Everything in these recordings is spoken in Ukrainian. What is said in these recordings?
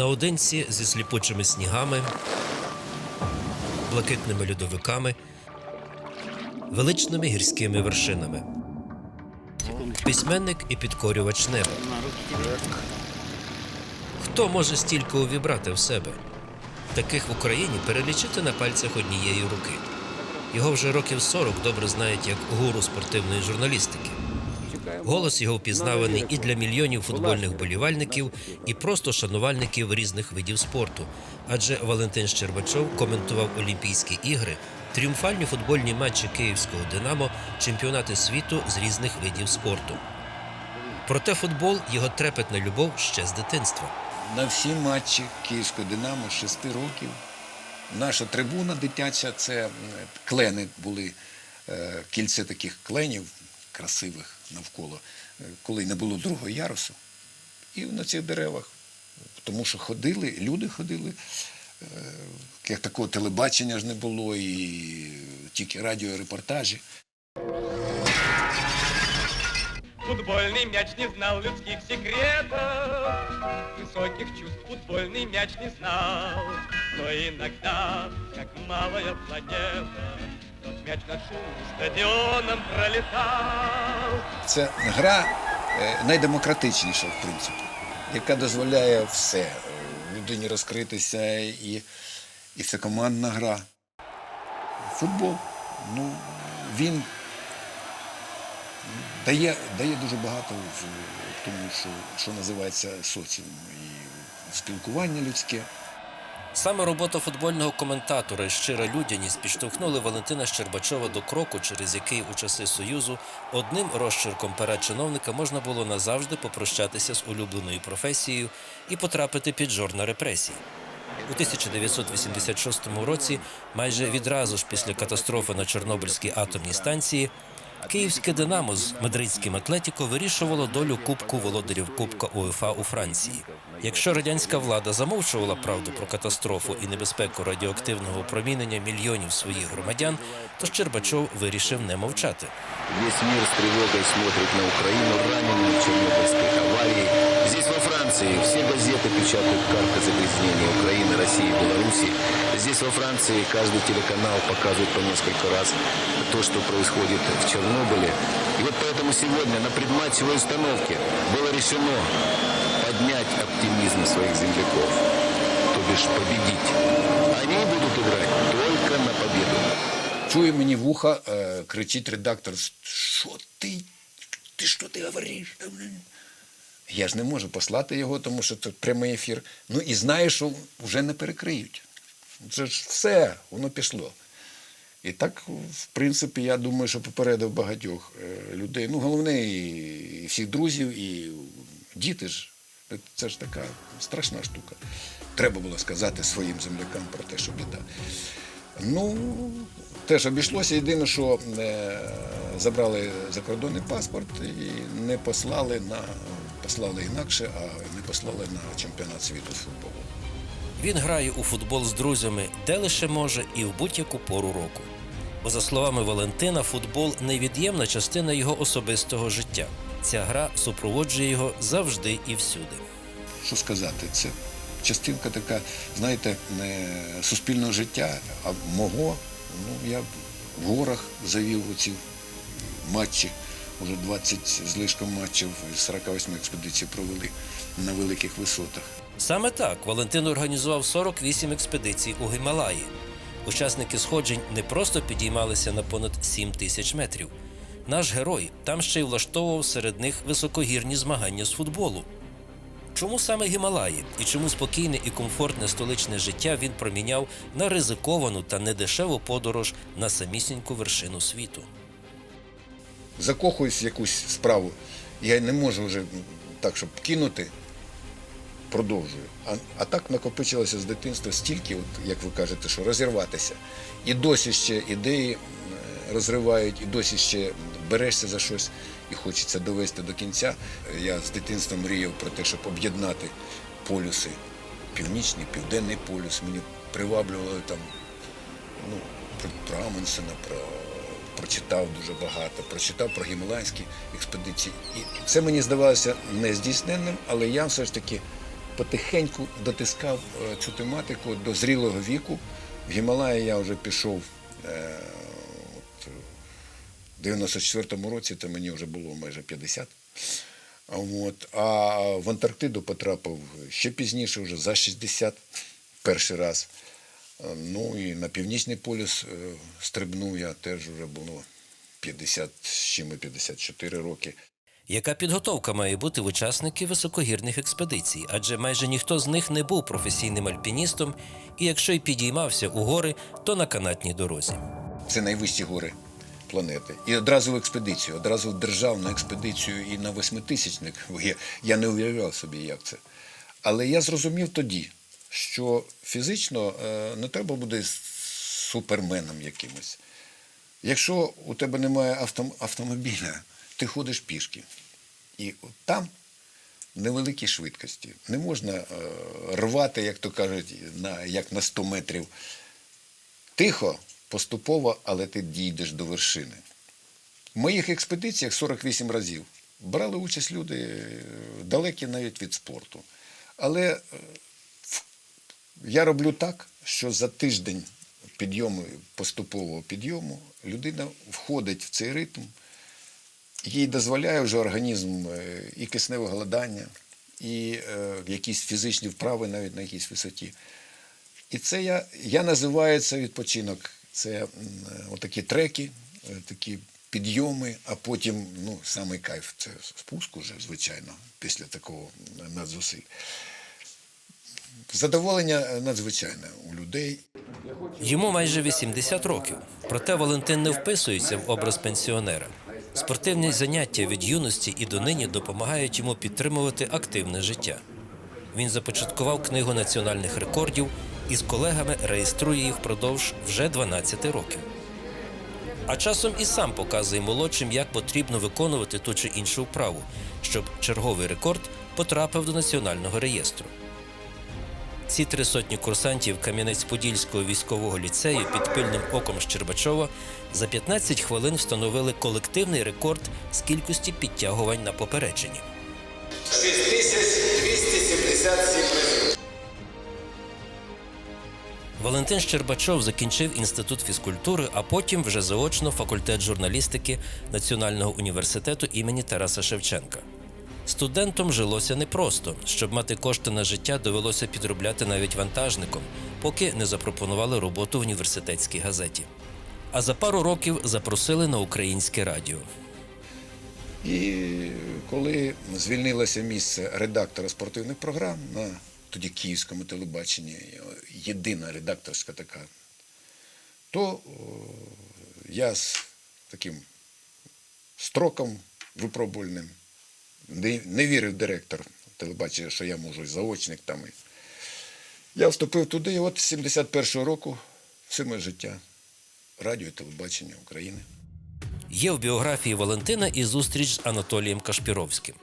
наодинці зі сліпучими снігами, блакитними льодовиками, величними гірськими вершинами. Письменник і підкорювач неба. Хто може стільки увібрати в себе? Таких в Україні перелічити на пальцях однієї руки. Його вже років 40 добре знають як гуру спортивної журналістики. Голос його впізнаваний і для мільйонів футбольних болівальників, і просто шанувальників різних видів спорту. Адже Валентин Щербачов коментував Олімпійські ігри, тріумфальні футбольні матчі київського Динамо, чемпіонати світу з різних видів спорту. Проте футбол його трепетна любов ще з дитинства. На всі матчі Київського Динамо з 6 років. Наша трибуна дитяча це клени були, е, кільце таких кленів красивих навколо, е, коли не було другого ярусу. І на цих деревах. Тому що ходили, люди ходили. е, Як такого телебачення ж не було, і тільки радіорепортажі. Футбольный мяч не знал людских секретов, Высоких чувств футбольный мяч не знал. Но иногда, как малая планета, Тот мяч над шумным стадионом пролетал. Це гра е, найдемократичніша, в принципі, яка дозволяє все е, людині розкритися, і, і це командна гра. Футбол, ну, він дає, дає дуже багато в тому, що, що називається соціум. І спілкування людське. Саме робота футбольного коментатора і щира людяність підштовхнули Валентина Щербачова до кроку, через який у часи Союзу одним розчерком пера чиновника можна було назавжди попрощатися з улюбленою професією і потрапити під жорна репресій. У 1986 році, майже відразу ж після катастрофи на Чорнобильській атомній станції, Київське Динамо з мадридським Атлетіко вирішувало долю Кубку володарів Кубка УЄФА у Франції. Якщо радянська влада замовчувала правду про катастрофу і небезпеку радіоактивного промінення мільйонів своїх громадян, то Щербачов вирішив не мовчати. Весь мир з тривогою смотрить на Україну аварии. Здесь, во Франции, все газеты печатают карты загрязнения Украины, России, Беларуси. Здесь, во Франции, каждый телеканал показывает по несколько раз то, что происходит в Чернобыле. И вот поэтому сегодня на предматчевой установке было решено поднять оптимизм своих земляков, то бишь победить. Они будут играть только на победу. Чує мені в ухо, е, кричить редактор, що ти? Ти що ти говориш? Я ж не можу послати його, тому що це прямий ефір. Ну і знаю, що вже не перекриють. Це ж все, воно пішло. І так, в принципі, я думаю, що попередив багатьох е, людей. Ну, головне, і, всіх друзів, і діти ж. Це ж така страшна штука. Треба було сказати своїм землякам про те, що біда. Ну, теж обійшлося. Єдине, що е, забрали закордонний паспорт і не послали на послали інакше, а не послали на чемпіонат світу з футболу. Він грає у футбол з друзями де лише може і в будь-яку пору року. Бо, за словами Валентина, футбол невід'ємна частина його особистого життя. Ця гра супроводжує його завжди і всюди. Що сказати, це частинка така, знаєте, не суспільного життя, а мого. Ну, я в горах завів оці матчі, уже 20 з лишком матчів з 48 експедицій провели на великих висотах. Саме так Валентин організував 48 експедицій у Гімалаї. Учасники сходжень не просто підіймалися на понад 7 тисяч метрів. Наш герой там ще й влаштовував серед них високогірні змагання з футболу. Чому саме Гімалаї і чому спокійне і комфортне столичне життя він проміняв на ризиковану та недешеву подорож на самісіньку вершину світу? закохуюсь в якусь справу, я не можу вже так, щоб кинути, продовжую. А, а так накопичилося з дитинства стільки, от, як ви кажете, що розірватися. І досі ще ідеї розривають, і досі ще берешся за щось і хочеться довести до кінця. Я з дитинства мріяв про те, щоб об'єднати полюси. Північний, південний полюс. Мені приваблювало там ну, про, Амундсена, про, прочитав дуже багато, прочитав про гімалайські експедиції. І це мені здавалося нездійсненним, але я все ж таки потихеньку дотискав е, цю тематику до зрілого віку. В Гімалаї я вже пішов е, в 94-му році, то мені вже було майже 50. А От, а в Антарктиду потрапив ще пізніше, вже за 60 перший раз. Ну і на Північний полюс е, стрибнув я теж вже було 50 з чим 54 роки. Яка підготовка має бути в учасників високогірних експедицій? Адже майже ніхто з них не був професійним альпіністом, і якщо й підіймався у гори, то на канатній дорозі. Це найвищі гори планети. І одразу в експедицію, одразу в державну експедицію і на восьмитисячник. Я, не уявляв собі, як це. Але я зрозумів тоді, що фізично е, не треба бути суперменом якимось. Якщо у тебе немає автом, автомобіля, ти ходиш пішки. І там невеликі швидкості. Не можна е, рвати, як то кажуть, на, як на 100 метрів. Тихо, поступово, але ти дійдеш до вершини. В моїх експедиціях 48 разів брали участь люди е, далекі навіть від спорту. Але е, я роблю так, що за тиждень підйому, поступового підйому людина входить в цей ритм, їй дозволяє вже організм е, і кисневе голодання, і якісь фізичні вправи навіть на якійсь висоті. І це я, я називаю це відпочинок. Це е, отакі треки, е, такі підйоми, а потім, ну, самий кайф це спуск уже, звичайно, після такого м, надзусиль. Задоволення е, надзвичайне у людей. Йому майже 80 років. Проте Валентин не вписується в образ пенсіонера. Спортивні заняття від юності і донині допомагають йому підтримувати активне життя. Він започаткував книгу національних рекордів і з колегами реєструє їх впродовж вже 12 років. А часом і сам показує молодшим, як потрібно виконувати ту чи іншу вправу, щоб черговий рекорд потрапив до національного реєстру. Ці три сотні курсантів Кам'янець-Подільського військового ліцею під пильним оком Щербачова за 15 хвилин встановили колективний рекорд з кількості підтягувань на попередженні. 6277 разів. Валентин Щербачов закінчив інститут фізкультури, а потім вже заочно факультет журналістики Національного університету імені Тараса Шевченка. Студентам жилося непросто. Щоб мати кошти на життя, довелося підробляти навіть вантажником, поки не запропонували роботу в університетській газеті. А за пару років запросили на українське радіо. І коли звільнилося місце редактора спортивних програм на тоді київському телебаченні, єдина редакторська така, то я з таким строком випробувальним не, не вірив директор телебачення, що я можу заочник там. Я вступив туди, і от з 71-го року все моє життя радіо і телебачення України. Є в біографії Валентина і зустріч з Анатолієм Кашпіровським.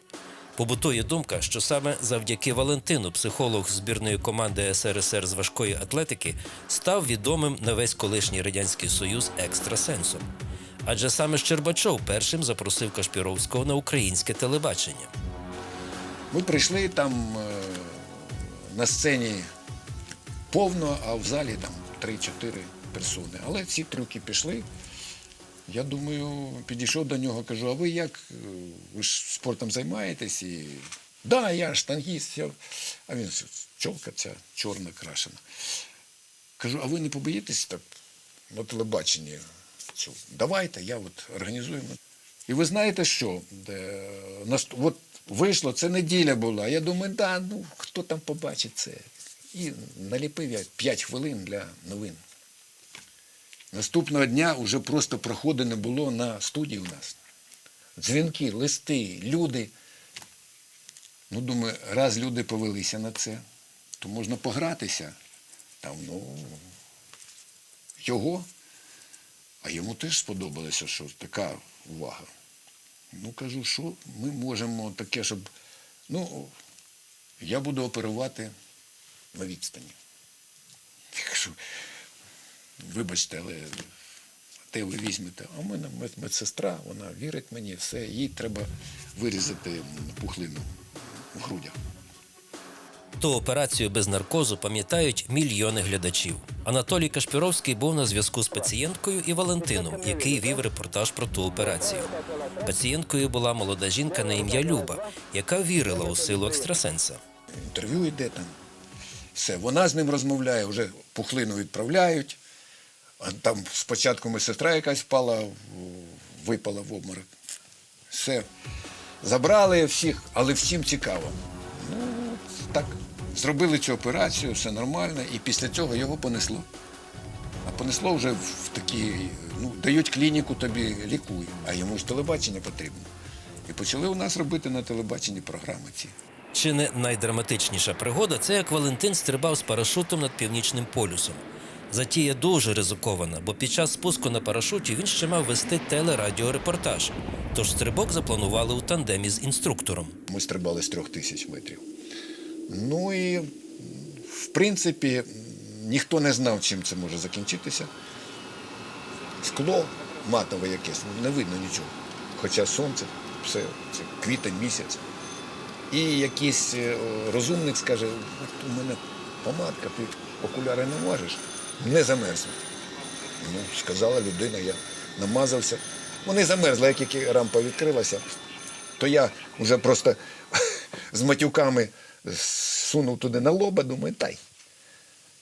Побутує думка, що саме завдяки Валентину психолог збірної команди СРСР з важкої атлетики став відомим на весь колишній радянський союз екстрасенсом. Адже саме Щербачов першим запросив Кашпіровського на українське телебачення. Ми прийшли там е, на сцені повно, а в залі там 3-4 персони. Але ці трюки пішли. Я думаю, підійшов до нього, кажу, а ви як? Ви ж спортом займаєтесь? І да, я штангіст. Я... А він чолка ця чорна крашена. Кажу, а ви не побоїтесь так на телебаченні? Давайте, я от організуємо. І ви знаєте що? Де, от вийшло, це неділя була. Я думаю, да, ну хто там побачить це? І наліпив я 5 хвилин для новин. Наступного дня вже просто проходу не було на студії у нас. Дзвінки, листи, люди. Ну, думаю, раз люди повелися на це, то можна погратися. Там, ну, його. А йому теж сподобалося, що така увага. Ну, кажу, що ми можемо таке, щоб. Ну, я буду оперувати на відстані. Я кажу, вибачте, але де ви візьмете? А в мене медсестра, вона вірить мені, все, їй треба вирізати пухлину в грудях. Ту операцію без наркозу пам'ятають мільйони глядачів. Анатолій Кашпіровський був на зв'язку з пацієнткою і Валентином, який вів репортаж про ту операцію. Пацієнткою була молода жінка на ім'я Люба, яка вірила у силу екстрасенса. Інтерв'ю йде там. Все, вона з ним розмовляє, вже пухлину відправляють. Там спочатку медсестра якась впала, випала в обморок. Все. Забрали всіх, але всім цікаво. Ну, так, зробили цю операцію, все нормально, і після цього його понесло. А понесло вже в такі, ну, дають клініку тобі, лікуй, а йому ж телебачення потрібно. І почали у нас робити на телебаченні програми ці. Чи не найдраматичніша пригода це як Валентин стрибав з парашутом над північним полюсом. Затія дуже ризикована, бо під час спуску на парашуті він ще мав вести телерадіорепортаж. Тож стрибок запланували у тандемі з інструктором. Ми стрибали з трьох тисяч метрів. Ну і, в принципі, ніхто не знав, чим це може закінчитися. Скло матове якесь, не видно нічого. Хоча сонце, все, це квітень місяць. І якийсь е, розумник скаже, от у мене помадка, ти окуляри не важиш, не замерзне. Ну, сказала людина, я намазався. Вони замерзли, як тільки рампа відкрилася, то я вже просто з матюками сунув туди на лоба, думаю, тай.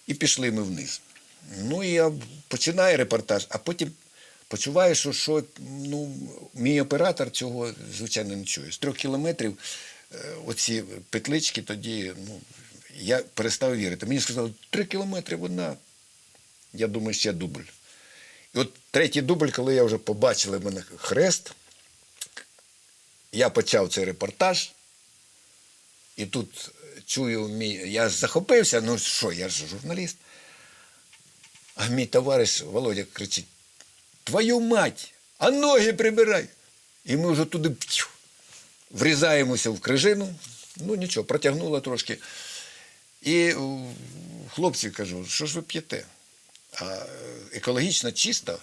І пішли ми вниз. Ну і я починаю репортаж, а потім почуваю, що, що ну, мій оператор цього, звичайно, не чує. З трьох кілометрів е, оці петлички тоді, ну, я перестав вірити. Мені сказали, три кілометри вона. Я думаю, ще дубль. І от третій дубль, коли я вже побачили в мене хрест, я почав цей репортаж, і тут чую. Я захопився, ну що, я ж журналіст. А мій товариш Володя кричить: Твою мать, а ноги прибирай! І ми вже туди п'ю, врізаємося в крижину. Ну нічого, протягнуло трошки. І хлопці кажу, що ж ви п'єте? А е, екологічно чисто.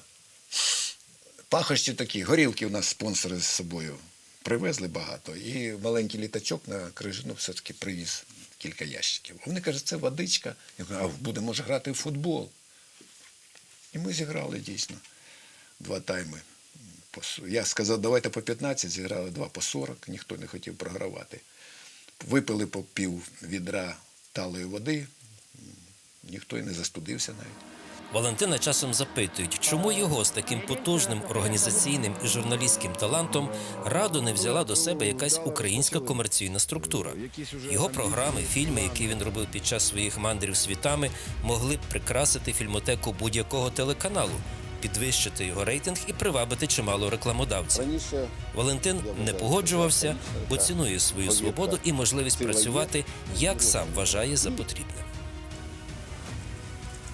Пахощі такі, горілки у нас спонсори з собою привезли багато. І маленький літачок на крижину все-таки привіз кілька ящиків. Вони кажуть, це водичка. Я кажу, а будемо ж грати в футбол. І ми зіграли дійсно два тайми. Я сказав, давайте по 15, зіграли два по 40, ніхто не хотів програвати. Випили по пів відра талої води, ніхто і не застудився навіть. Валентина часом запитують, чому його з таким потужним організаційним і журналістським талантом радо не взяла до себе якась українська комерційна структура. Його програми, фільми, які він робив під час своїх мандрів світами, могли б прикрасити фільмотеку будь-якого телеканалу, підвищити його рейтинг і привабити чимало рекламодавців. Валентин не погоджувався, бо цінує свою свободу і можливість працювати, як сам вважає за потрібне.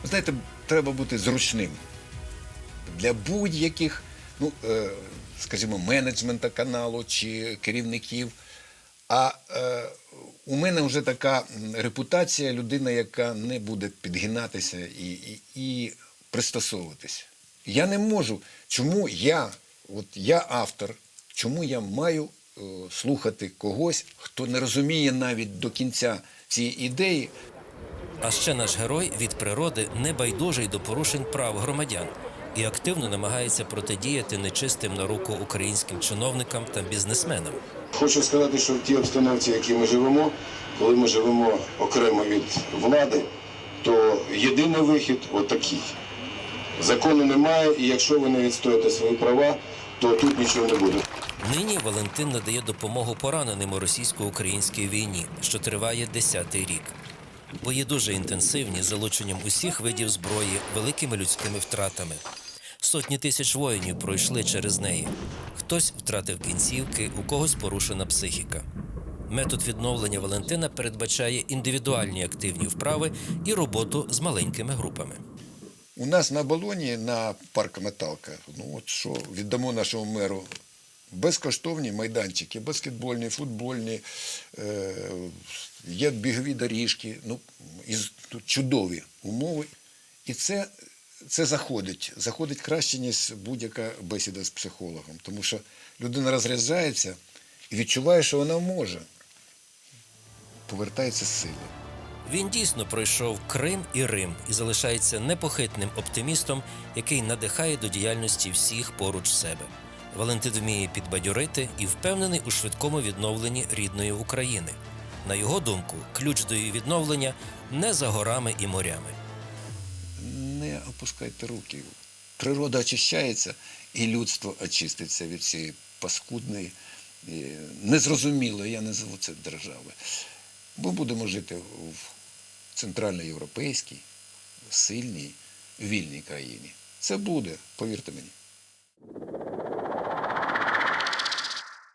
Знаєте, треба бути зручним для будь-яких, ну, е, скажімо, менеджмента каналу чи керівників. А е, у мене вже така репутація людина, яка не буде підгинатися і, і, і пристосовуватися. Я не можу. Чому я, от я автор, чому я маю е, слухати когось, хто не розуміє навіть до кінця цієї ідеї, А ще наш герой від природи не байдужий до порушень прав громадян і активно намагається протидіяти нечистим на руку українським чиновникам та бізнесменам. Хочу сказати, що в тій обстановці, в якій ми живемо, коли ми живемо окремо від влади, то єдиний вихід отакий. Закону немає, і якщо ви не відстоїте свої права, то тут нічого не буде. Нині Валентин надає допомогу пораненим у російсько-українській війні, що триває 10-й рік. Бої дуже інтенсивні з залученням усіх видів зброї, великими людськими втратами. Сотні тисяч воїнів пройшли через неї. Хтось втратив кінцівки, у когось порушена психіка. Метод відновлення Валентина передбачає індивідуальні активні вправи і роботу з маленькими групами. У нас на балоні на парку Металка, ну от що віддамо нашому меру безкоштовні майданчики, баскетбольні, футбольні, е, є бігові доріжки, ну, із, тут чудові умови. І це, це заходить. Заходить краще, ніж будь-яка бесіда з психологом. Тому що людина розряджається і відчуває, що вона може. Повертається з сили. Він дійсно пройшов Крим і Рим і залишається непохитним оптимістом, який надихає до діяльності всіх поруч себе. Валентин вміє підбадьорити і впевнений у швидкому відновленні рідної України. На його думку, ключ до її відновлення не за горами і морями. Не опускайте руки. Природа очищається, і людство очиститься від цієї паскудної, е, незрозумілої, я називу це держави. Ми будемо жити в центральноєвропейській, сильній, вільній країні. Це буде, повірте мені.